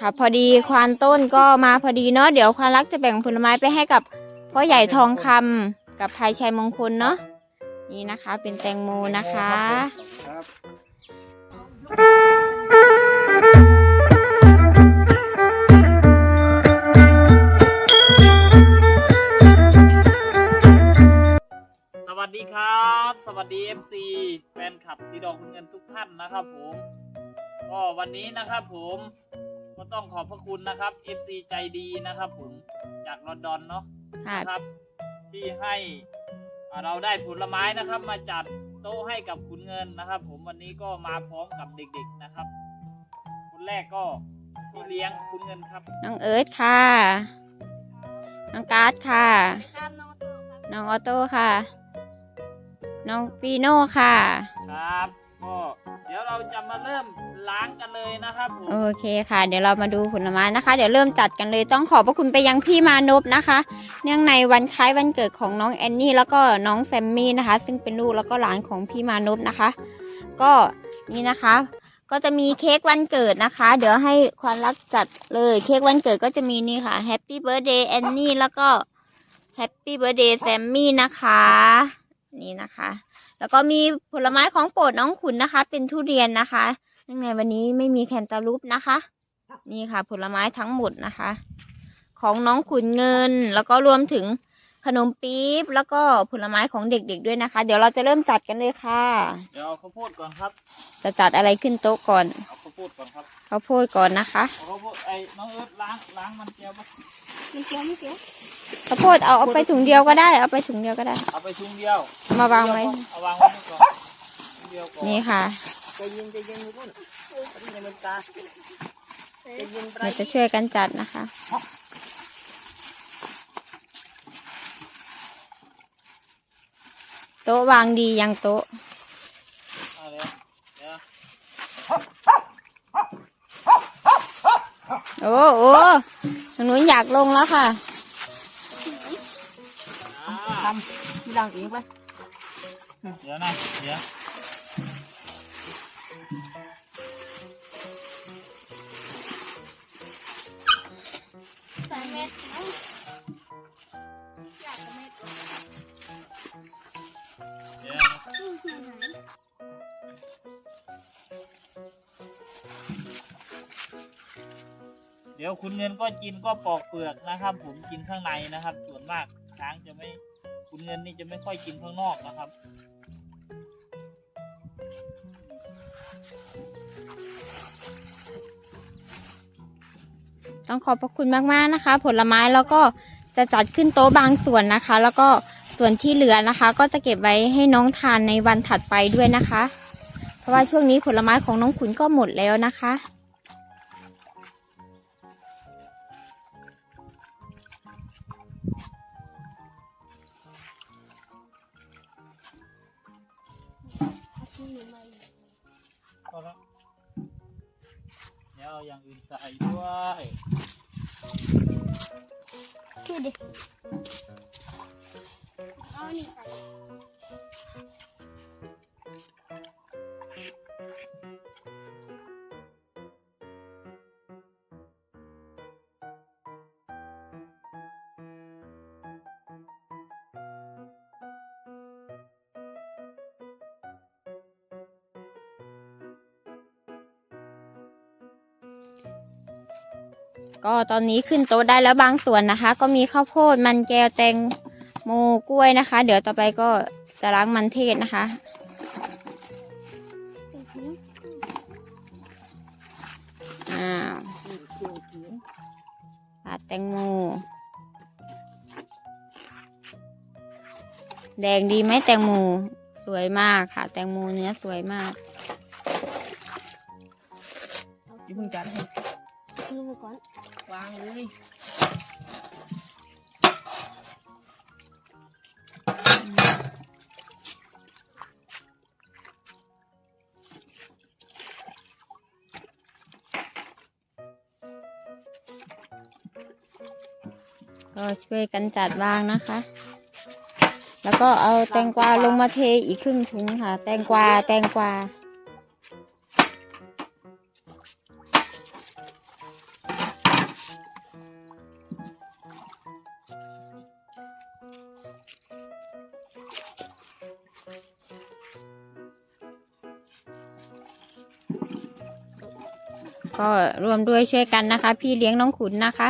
ค่ะพอดีควานต้นก็มาพอดีเนาะเดี๋ยวควานรักจะแบ่งผลไม้ไปให้กับพ่อใหญ่ทองคำกับภายชัยมงคลเนาะนี่นะคะเป็นแตงโมนะคะสวัสดีครับ สวัสดี FC แฟนคลับสีดอกคุณเงินทุกท่านนะครับผมก็วันนี้นะครับผม ก็ต้องขอบพระคุณนะครับ FC ใจดีนะครับผมจากลอนดอนเนาะค่ะนะครับ ที่ให้อ่าเราได้ผลไม้นะครับ มาจัดโต๊ะให้กับคุณเงินนะครับ ผมวันนี้ก็มาพร้อมกับเด็กๆนะครับ คนแรกก็พี่เลี้ยงคุณเงินครับ น้องเอิร์ธค่ะ น้องการ์ดค่ะ ครับน้องโตครับน้องออโต้ค่ะ น้องปีโน่ค่ะ ครับก็ เราจะมาเริ่มล้างกันเลยนะครับผมโอเคค่ะ เดี๋ยวเรามาดูผลไม้นะคะ เดี๋ยวเริ่มจัดกันเลยต้องขอบพระคุณไปยังพี่มานพนะคะ เนื่องในวันคล้ายวันเกิดของน้องแอนนี่แล้วก็น้องแซมมี่นะคะ ซึ่งเป็นลูกแล้วก็หลานของพี่มานพนะคะ ก็นี่นะคะ ก็จะมีเค้กวันเกิดนะคะ เดี๋ยวให้ควานรักจัดเลยเค้กวันเกิดก็จะมีนี่ค่ะ Happy Birthday แอนนี่แล้วก็ Happy Birthday แซมมี่นะคะ นี่นะคะ แล้วก็มีผลไม้ของโปรดน้องขุนนะคะ เป็นทุเรียนนะคะเนื่องในวันนี้ไม่มีแคนตาลูปนะคะ นี่ค่ะ ผลไม้ทั้งหมดนะคะ ของน้องขุนเงิน แล้วก็รวมถึงขนมปี๊บแล้วก็ผลไม้ของเด็กๆด้วยนะคะ เดี๋ยวเราจะเริ่มจัดกันเลยค่ะเดี๋ยวเอาข้าวโพดก่อนครับ จะจัดอะไรขึ้นโต๊ะก่อนเอาข้าวโพดก่อนครับข้าวโพดก่อนนะคะเอาข้าวโพดไอ้น้องเอิร์ธล้างล้างมันเจียวปะ ไม่เกี่ยวไม่เกี่ยวข้าวโพดเอาเอาไปถุงเดียวก็ได้ เอาไปถุงเดียวก็ได้ เอาไปชุงเดียวเอามาวางไว้ เอาวางไว้ก่อนชุงเดียวก่อนนี่ค่ะใจเย็นใจเย็นทุกคนใจเย็นตาใจเย็นไปเราจะช่วยกันจัดนะคะโต๊ะวางดียังโต๊ะเอาเลยเดี๋ยวโอ้โอ้ ทางนู้นอยากลงแล้วค่ะอ่าทำที่ดังเองไปเดี๋ยวนะเดี๋ยวใส่เม็ด เดี๋ยวคุณเงินก็กินก็ปอกเปลือกนะครับ ผมกินข้างในนะครับ ส่วนมากช้างจะไม่คุณเงินนี่จะไม่ค่อยกินข้างนอกนะครับต้องขอบพระคุณมากๆนะคะ ผลไม้แล้วก็จะจัดขึ้นโต๊ะบางส่วนนะคะ แล้วก็ส่วนที่เหลือนะคะ ก็จะเก็บไว้ให้น้องทานในวันถัดไปด้วยนะคะ เพราะว่าช่วงนี้ผลไม้ของน้องขุนก็หมดแล้วนะคะ เอาที่หนูมาอีกก็ ก็ตอนนี้ขึ้นโต๊ะได้แล้วบางส่วนนะคะ ก็มีข้าวโพดมันแก้วแตงโมกล้วยนะคะ เดี๋ยวต่อไปก็จะล้างมันเทศนะคะอ้าวผัดแตงโมแดงดีไหมแตงโมสวยมากค่ะ แตงโมเนื้อสวยมากอย่าเพิ่งจัดให้ คือไปก่อน วางเลยก็ช่วยกันจัดวางนะคะ แล้วก็เอาแตงกวาลงมาเทอีกครึ่งถุงค่ะ แตงกวา แตงกวา ก็ร่วมด้วยช่วยกันนะคะ พี่เลี้ยงน้องขุนนะคะ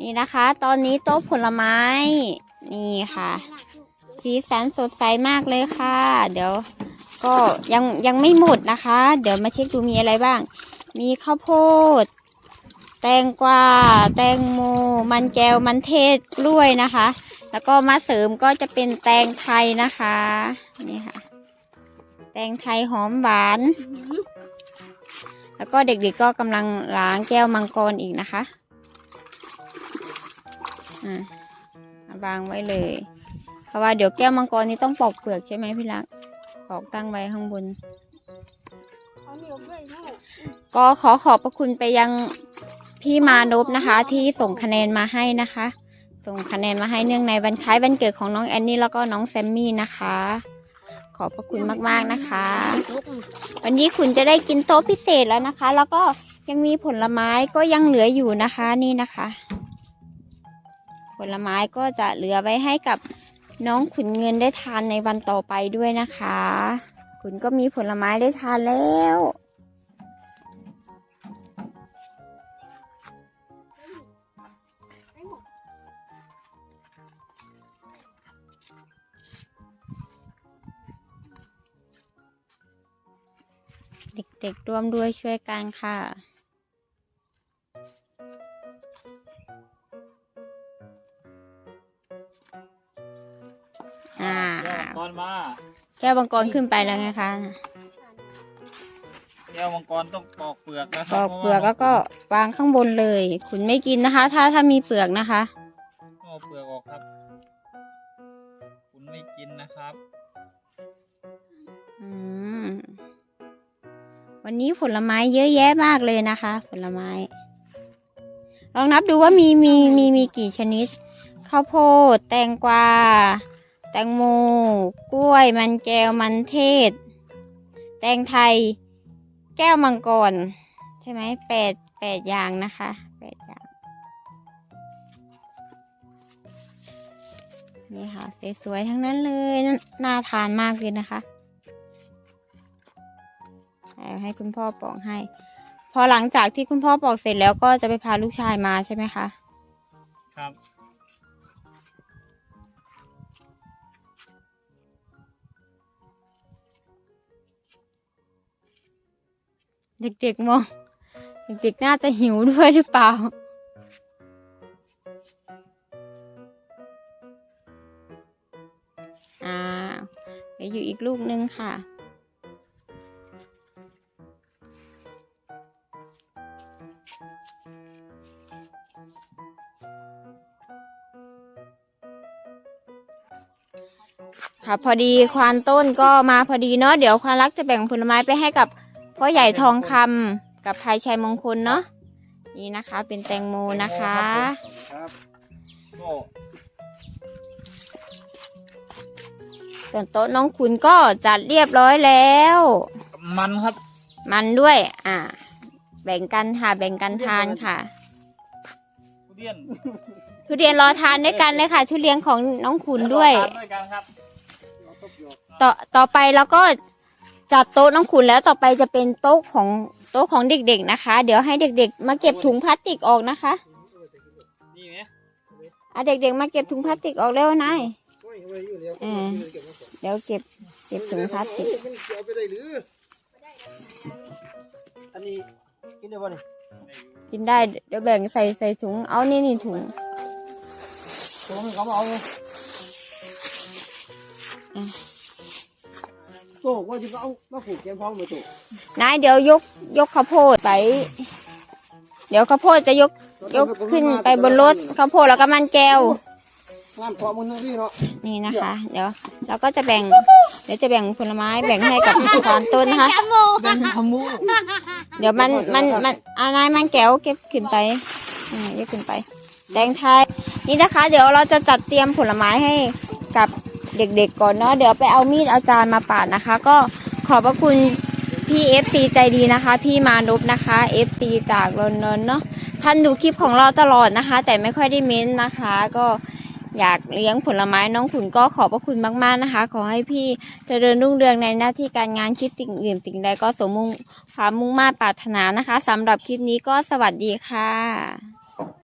นี่นะคะ ตอนนี้โต๊ะผลไม้ นี่ค่ะ สีสันสดใสมากเลยค่ะ เดี๋ยว ก็ยังยังไม่หมดนะคะ เดี๋ยวมาเช็คดูมีอะไรบ้าง มีข้าวโพด แตงกวา แตงโม มันแก้ว มันเทศกล้วยนะคะ แล้วก็มาเสริมก็จะเป็นแตงไทยนะคะ นี่ค่ะ แตงไทยหอมหวาน แล้วก็เด็กๆก็กำลังล้างแก้วมังกรอีกนะคะ อะเอาวางไว้เลย เพราะว่าเดี๋ยวแก้วมังกรนี้ต้องปอกเปลือกใช่ไหมพี่รักปอกตั้งไว้ข้างบนเอาเหนียวด้วยลูกก็ขอขอบพระคุณไปยังพี่มานพนะคะ ที่ส่งคะแนนมาให้นะคะ ส่งคะแนนมาให้เนื่องในวันคล้ายวันเกิดของน้องแอนนี่แล้วก็น้องแซมมี่นะคะ ขอบพระคุณมากๆนะคะ วันนี้คุณจะได้กินโต๊ะพิเศษแล้วนะคะ แล้วก็ยังมีผลไม้ก็ยังเหลืออยู่นะคะนี่นะคะ ผลไม้ก็จะเหลือไว้ให้กับน้องขุนเงินได้ทานในวันต่อไปด้วยนะคะคุณก็มีผลไม้ได้ทานแล้ว เด็กๆร่วมด้วยช่วยกันค่ะ ก้วมังกรมาแก้วมังกรขึ้นไปแล้วไงคะแก้วมังกรต้องปอกเปลือกนะคปรับอกเปลือกแล้วก็วางข้างบนเลย คุณไม่กินนะคะ ถ้าถ้ามีเปลือกนะคะต้องเอาเปลือกออกครับ คุณไม่กินนะครับ อืมวันนี้ผลไม้เยอะแยะมากเลยนะคะ ผลไม้ ลองนับดูว่ามีมีมีมีกี่ชนิด ข้าวโพด แตงกวา แตงโม กล้วยมันแก้วมันเทศ แตงไทย แก้วมังกร ใช่ไหมแปดแปดอย่างนะคะแปดอย่าง นี่ค่ะสวยๆทั้งนั้นเลยนน่าทานมากเลยนะคะให้คุณพ่อปอกให้ พอหลังจากที่คุณพ่อปอกเสร็จแล้วก็จะไปพาลูกชายมาใช่ไหมคะ ครับ เด็กๆมอง เด็กๆน่าจะหิวด้วยหรือเปล่า อ่าเดี๋ยวอยู่อีกลูกนึงค่ะ ค่ะพอดีควานต้นก็มาพอดีเนาะเดี๋ยวควานรักจะแบ่งผลไม้ไปให้กับ พ่อใหญ่ทองคำกับภายชัยมงคลเนาะนี่นะคะ เป็นแตงโมนะคะ ครับโอ้ส่วนโต๊ะน้องขุนก็จัดเรียบร้อยแล้ว มันครับมันด้วย อ่า แบ่งกันค่ะ แบ่งกันทานค่ะ ทุเรียนทุเรียนรอทานด้วยกันเลยค่ะ ทุเรียนของน้องขุนด้วย ทานด้วยกันครับต่อต่อไปแล้วก็ จัดโต๊ะน้องขุนแล้วต่อไปจะเป็นโต๊ะของโต๊ะของเด็กๆนะคะ เดี๋ยวให้เด็กๆ มาเก็บถุงพลาสติกออกนะคะนี่ไหมอะเด็กๆ มาเก็บถุงพลาสติกออกเร็วนายโอ้ยเอาไว้อยู่แล้วเออเดี๋ยวเก็บเก็บถุงพลาสติกมันเอาไปได้หรืออันนี้กินได้ป่ะนี่กินได้เดี๋ยวแบ่งใส่ใส่ถุงเอานี่นี่ถุงตัวมันเขามาเอาไงอืม โตว่าจะเอามาผูกแกมพ้องมาโตนายเดี๋ยวยกยกข้าวโพดไป เดี๋ยวข้าวโพดจะยกยกขึ้นไปบนรถข้าวโพดแล้วก็มันแก้วงานพอมันทั้งที่เนาะนี่นะคะ เดี๋ยวเราก็จะแบ่ง เดี๋ยวจะแบ่งผลไม้แบ่งให้กับควานต้นนะคะจมูกเป็นขมูเดี๋ยวมันมันมันเอานายมันแก้วเก็บขึ้นไปอ่ายกขึ้นไปแตงไทยนี่นะคะ เดี๋ยวเราจะจัดเตรียมผลไม้ให้กับ เด็กๆก่อนเนาะเดี๋ยวไปเอามีดเอาจานมาปาดนะคะ ก็ขอบพระคุณพี่ FC ใจดีนะคะ พี่มานพนะคะ FC จากลอนดอนเนาะท่านดูคลิปของเราตลอดนะคะ แต่ไม่ค่อยได้เม้นนะคะ ก็อยากเลี้ยงผลไม้น้องขุนก็ขอบพระคุณมากๆนะคะ ขอให้พี่เจริญรุ่งเรืองในหน้าที่การงานคิดสิ่งอื่นสิ่งใดก็สมมุ่งความมุ่งมา่ปรารถนานะคะสำหรับคลิปนี้ก็สวัสดีค่ะ